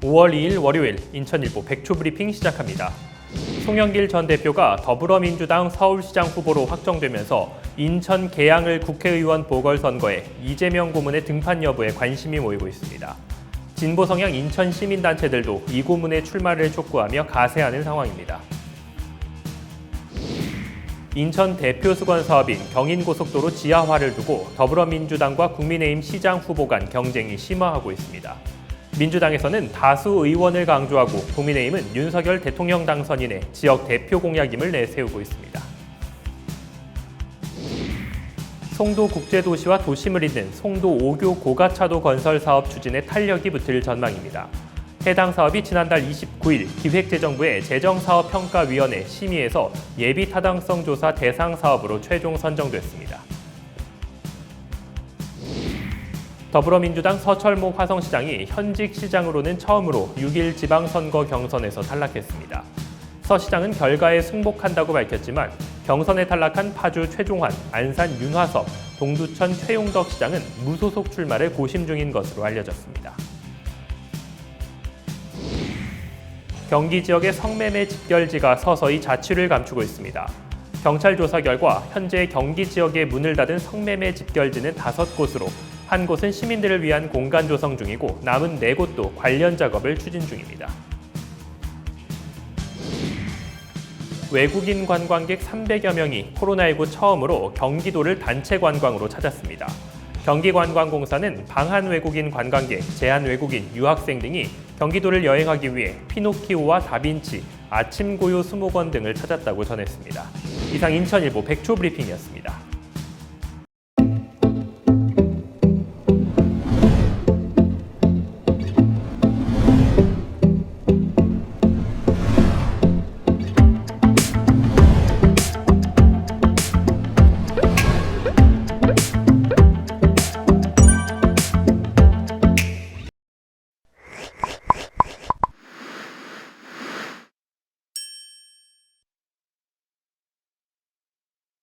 5월 2일 월요일 인천일보 백초 브리핑 시작합니다. 송영길 전 대표가 더불어민주당 서울시장 후보로 확정되면서 인천 계양을 국회의원 보궐선거에 이재명 고문의 등판 여부에 관심이 모이고 있습니다. 진보 성향 인천 시민단체들도 이 고문의 출마를 촉구하며 가세하는 상황입니다. 인천 대표 수건 사업인 경인고속도로 지하화를 두고 더불어민주당과 국민의힘 시장 후보 간 경쟁이 심화하고 있습니다. 민주당에서는 다수 의원을 강조하고 국민의힘은 윤석열 대통령 당선인의 지역 대표 공약임을 내세우고 있습니다. 송도 국제도시와 도심을 잇는 송도 5교 고가차도 건설 사업 추진에 탄력이 붙을 전망입니다. 해당 사업이 지난달 29일 기획재정부의 재정사업평가위원회 심의에서 예비 타당성 조사 대상 사업으로 최종 선정됐습니다. 더불어민주당 서철목 화성시장이 현직 시장으로는 처음으로 6일 지방선거 경선에서 탈락했습니다. 서 시장은 결과에 승복한다고 밝혔지만 경선에 탈락한 파주 최종환, 안산 윤화섭, 동두천 최용덕 시장은 무소속 출마를 고심 중인 것으로 알려졌습니다. 경기 지역의 성매매 집결지가 서서히 자취를 감추고 있습니다. 경찰 조사 결과 현재 경기 지역에 문을 닫은 성매매 집결지는 다섯 곳으로 한 곳은 시민들을 위한 공간 조성 중이고 남은 네 곳도 관련 작업을 추진 중입니다. 외국인 관광객 300여 명이 코로나19 처음으로 경기도를 단체 관광으로 찾았습니다. 경기관광공사는 방한 외국인 관광객, 제한 외국인, 유학생 등이 경기도를 여행하기 위해 피노키오와 다빈치, 아침 고요 수목원 등을 찾았다고 전했습니다. 이상 인천일보 백초 브리핑이었습니다.